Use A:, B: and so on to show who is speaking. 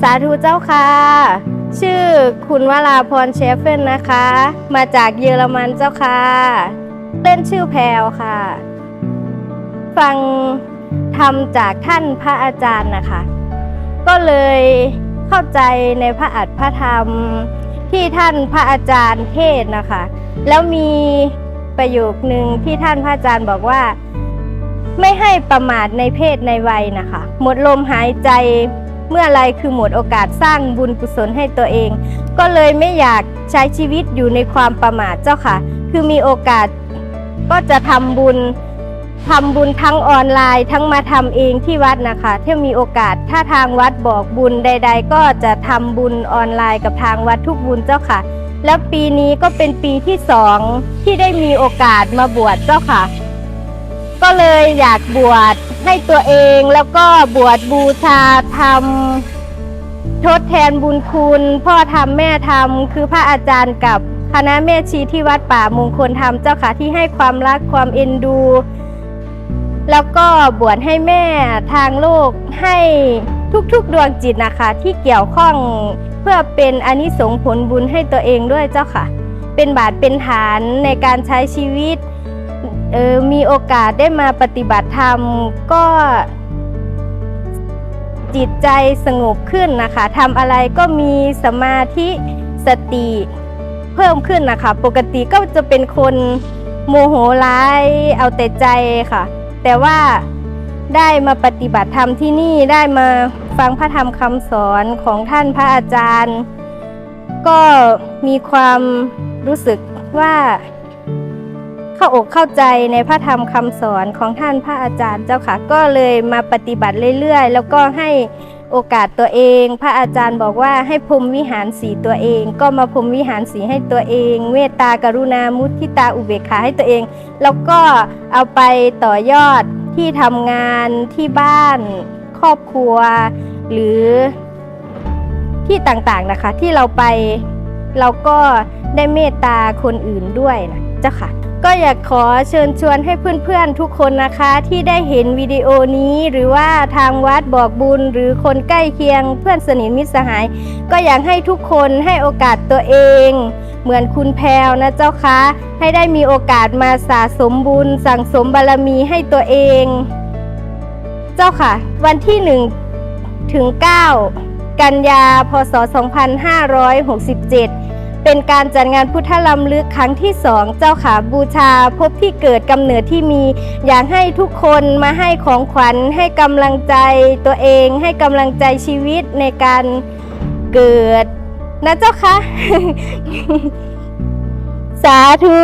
A: สาธุเจ้าค่ะ ชื่อคุณวราพรเชฟเฟนนะคะ มาจากเยอรมันเจ้าค่ะเล่นชื่อแพรวค่ะ ฟังทำจากท่านพระอาจารย์นะคะ ก็เลยเข้าใจในพระอัฏฐพระธรรมที่ท่านพระอาจารย์เทศนะคะ แล้วมีประโยคหนึ่งที่ท่านพระอาจารย์บอกว่า ไม่ให้ประมาทในเพศในวัยนะคะ หมดลมหายใจ เมื่อไรคือหมดโอกาสสร้างบุญกุศลให้ตัวเอง ก็เลยไม่อยากใช้ชีวิตอยู่ในความประมาทเจ้าค่ะ คือมีโอกาสก็จะทำบุญทำบุญทั้งออนไลน์ทั้งมาทำเองที่วัดนะคะถ้ามีโอกาสถ้าทางวัดบอกบุญใด ๆ ก็จะทำบุญออนไลน์กับทางวัดทุกบุญเจ้าค่ะ แล้วปีนี้ก็เป็นปีที่สองที่ได้มีโอกาสมาบวชเจ้าค่ะ ก็เลยอยากบวชให้ตัวเองแล้วก็บวชบูชาทำทดแทนบุญคุณ พ่อทำแม่ทำคือพระอาจารย์กับคณะแม่ชีที่วัดป่ามงคลธรรมเจ้าค่ะที่ให้ความรักความเอ็นดู แล้วก็บวชให้แม่ทางโลกให้ทุกๆดวงจิตนะคะ ที่เกี่ยวข้องเพื่อเป็นอนิสงผลบุญให้ตัวเองด้วยเจ้าค่ะ เป็นบาทเป็นฐานในการใช้ชีวิต เออมีโอกาสได้มาปฏิบัติธรรมก็จิตใจสงบขึ้นนะคะทำอะไรก็มีสมาธิสติเพิ่มขึ้นนะคะ ปกติก็จะเป็นคนโมโหร้ายเอาแต่ใจค่ะ แต่ว่าได้มาปฏิบัติธรรมที่นี่ได้มาฟังพระธรรมคำสอนของท่านพระอาจารย์ ก็มีความรู้สึกว่า เข้าอกเข้าใจในพระธรรมคำสอนของท่านพระอาจารย์เจ้าค่ะ ก็เลยมาปฏิบัติเรื่อยๆ แล้วก็ให้โอกาสตัวเอง พระอาจารย์บอกว่าให้พรมวิหารสีตัวเอง ก็มาพรมวิหารสีให้ตัวเอง เมตตากรุณามุทิตาอุเบกขาให้ตัวเอง แล้วก็เอาไปต่อยอดที่ทำงานที่บ้านครอบครัว หรือที่ต่างๆนะคะที่เราไปเราก็ได้เมตตาคนอื่นด้วยนะเจ้าค่ะ ก็อยากขอเชิญชวนให้เพื่อนๆทุกคนนะคะที่ได้เห็นวิดีโอนี้หรือว่าทางวัดบอกบุญหรือคนใกล้เคียงเพื่อนสนิทมิตรสหาย ก็อยากให้ทุกคนให้โอกาสตัวเอง เหมือนคุณแพรวนะเจ้าคะ ให้ได้มีโอกาสมาสะสมบุญ สั่งสมบารมีให้ตัวเอง เจ้าค่ะ วันที่หนึ่งถึง 9 กันยาพศ 2567 เป็นการจัดงานพุทธลำลึกครั้งที่สองเจ้าขาบูชาพบที่เกิดกำเนิดที่มี อยากให้ทุกคนมาให้ของขวัญให้กำลังใจตัวเอง ให้กำลังใจชีวิตในการเกิด นะเจ้าค่ะสาธุ